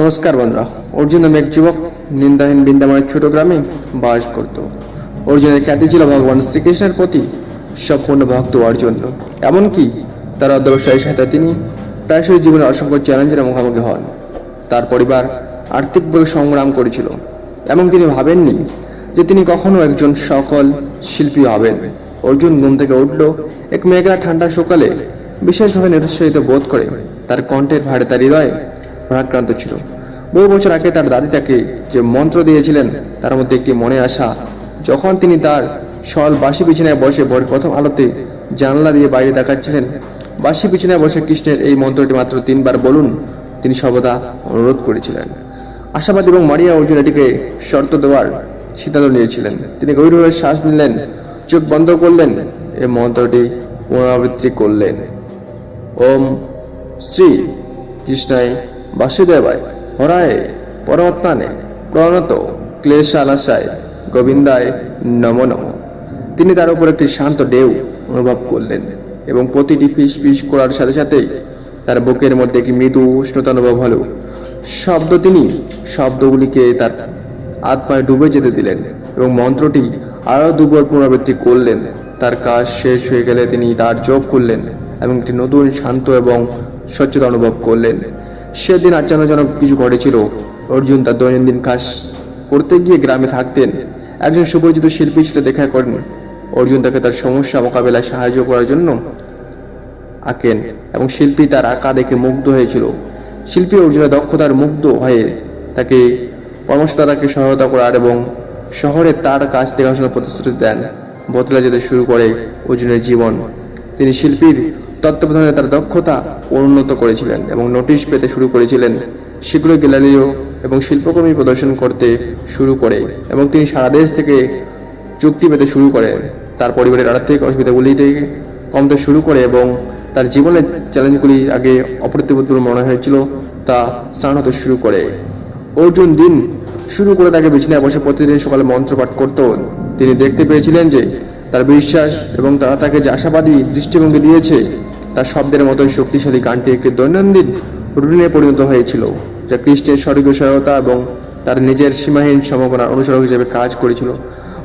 নমস্কার বন্ধুরা, অর্জুন নামে এক যুবক নিন্দাহীন বৃন্দাবনের ছোট গ্রামে বাস করত। অর্জুনের খ্যাতি ছিল ভগবান শ্রীকৃষ্ণের প্রতি সম্পূর্ণ ভক্ত হওয়ার জন্য। এমনকি তার অধ্যবসায়ের সাথে তিনি প্রায়শই জীবনে অসংখ্য চ্যালেঞ্জের মুখোমুখি হন। তার পরিবার আর্থিকভাবে সংগ্রাম করেছিল, এবং তিনি ভাবেননি যে তিনি কখনো একজন সফল শিল্পী হবেন। অর্জুন ঘুম থেকে উঠল, এক মেঘলা ঠান্ডা সকালে বিশেষভাবে নিরুৎসাহিত বোধ করে। তার কণ্ঠের ভারে তার হৃদয় ভারাক্রান্ত ছিল। বহু বছর আগে তার দাদি তাকে যে মন্ত্র দিয়েছিলেন, তার মধ্যে একটি মনে আসা, যখন তিনি তার সরল বাসি বিছানায় বসে ভোরের প্রথম আলোতে জানলা দিয়ে বাইরে দেখাচ্ছিলেন বাসি বিছানায় বসে কৃষ্ণের এই মন্ত্রটি মাত্র তিনবার বলুন, তিনি সর্বদা অনুরোধ করেছিলেন। আশাবাদ এবং মারিয়া অর্জুন এটিকে শর্ত দেওয়ার সিদ্ধান্ত নিয়েছিলেন। তিনি গভীরভাবে শ্বাস নিলেন, চোখ বন্ধ করলেন, এই মন্ত্রটি পুনরাবৃত্তি করলেন। ওম শ্রী কৃষ্ণায় বাসুদেবায় হরায় পরমাত্মানে প্রণত ক্লেশালাসায় গোবিন্দায়, নম নম। তিনি তার উপর একটি শান্ত ঢেউ অনুভব করলেন এবং প্রতিটি ফিস ফিস করার সাথে সাথেই তার বুকের মধ্যে একটি মৃদু উষ্ণতা অনুভব হলো। শব্দ তিনি, শব্দগুলিকে তার আত্মায় ডুবে যেতে দিলেন এবং মন্ত্রটি আরও দুবার পুনরাবৃত্তি করলেন। তার কাজ শেষ হয়ে গেলে তিনি তার চোখ করলেন এবং একটি নতুন শান্ত এবং স্বচ্ছতা অনুভব করলেন। সেদিন আশ্চর্যজনক কিছু ঘটেছিল অর্জুন তার দৈনন্দিন কাজ করতে গিয়ে গ্রামে থাকতেন। একজন সুপরিচিত শিল্পীর সাথে দেখা করেন। অর্জুন তাকে তার সমস্যা মোকাবেলায় সাহায্য করার জন্য আঁকেন এবং শিল্পী তার আঁকা দেখে মুগ্ধ হয়েছিল। শিল্পী অর্জুনের দক্ষতার মুগ্ধ হয়ে তাকে পরামর্শদাতাকে সহায়তা করার এবং শহরে তার কাজ দেখাশোনার প্রতিশ্রুতি দেন। বদলে যেতে শুরু করে অর্জুনের জীবন। তিনি শিল্পীর তত্ত্বাবধানে তার দক্ষতা উন্নত করেছিলেন এবং নোটিশ পেতে শুরু করেছিলেন শীঘ্রই গ্যালারিও এবং শিল্পকর্মী প্রদর্শন করতে শুরু করে এবং তিনি সারা দেশ থেকে চুক্তি পেতে শুরু করেন। তার পরিবারের আর্থিক অসুবিধাগুলি থেকে কমতে শুরু করে এবং তার জীবনের চ্যালেঞ্জগুলি আগে অপ্রতিবোধ বলে মনে হয়েছিল তা স্নান হতে শুরু করে। অর্জুন দিন শুরু করে তাকে বিছানায় বসে প্রতিদিন সকালে মন্ত্র পাঠ করত। তিনি দেখতে পেয়েছিলেন যে তার বিশ্বাস এবং তারা তাকে যে আশাবাদী দৃষ্টিভঙ্গি দিয়েছে তার শব্দের মতোই শক্তিশালী গানটি একটি দৈনন্দিন রুটিনে পরিণত হয়েছিল, যা খ্রিস্টের স্বর্গীয় সহায়তা এবং তার নিজের সীমাহীন সম্ভাবনার অনুসরক হিসেবে কাজ করেছিল।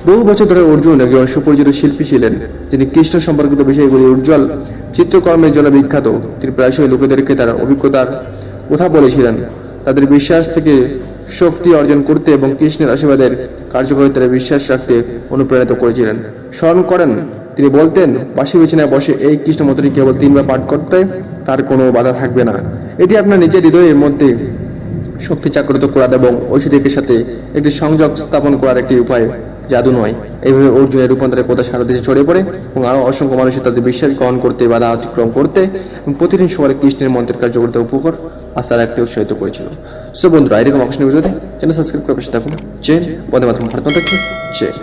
বহু বছর ধরে অর্জুন একজন সুপরিচিত শিল্পী ছিলেন, যিনি কৃষ্ণ সম্পর্কিত বিষয়গুলি উজ্জ্বল চিত্রকর্মের জন্য বিখ্যাত তিনি প্রায়শই লোকেদেরকে তার অভিজ্ঞতার কথা বলেছিলেন, তাদের বিশ্বাস থেকে শক্তি অর্জন করতে এবং কৃষ্ণের আশীর্বাদের কার্যকারিতার বিশ্বাস রাখতে অনুপ্রাণিত করেছিলেন। স্মরণ করেন তিনি বলতেন, পাশে বিছানায় বসে এই কৃষ্ণ মন্ত্রটি কেবল তিনবার পাঠ করতে, তার কোনো বাধা থাকবে না। এটি আপনার নিজের হৃদয়ের মধ্যে শক্তি জাগ্রত করার এবং ঐশ্বরিকের সাথে একটি সংযোগ স্থাপন করার একটি উপায়, জাদু নয়। এইভাবে অর্জুনের রূপান্তরের কথা সারা দেশে ছড়িয়ে পড়ে এবং আরও অসংখ্য মানুষের তাদের বিশ্বাস গ্রহণ করতে বাধা অতিক্রম করতে এবং প্রতিদিন সবার কৃষ্ণের মন্ত্রের কার্যকরিতা উপকার আশা রাখতে উৎসাহিত করেছিল। সো বন্ধুরা, এরকম আকর্ষণীয় ভিডিওতে চ্যানেল সাবস্ক্রাইব করে পাশে থাকুন। জয় বন্দে মাতরম, ভারত জয়।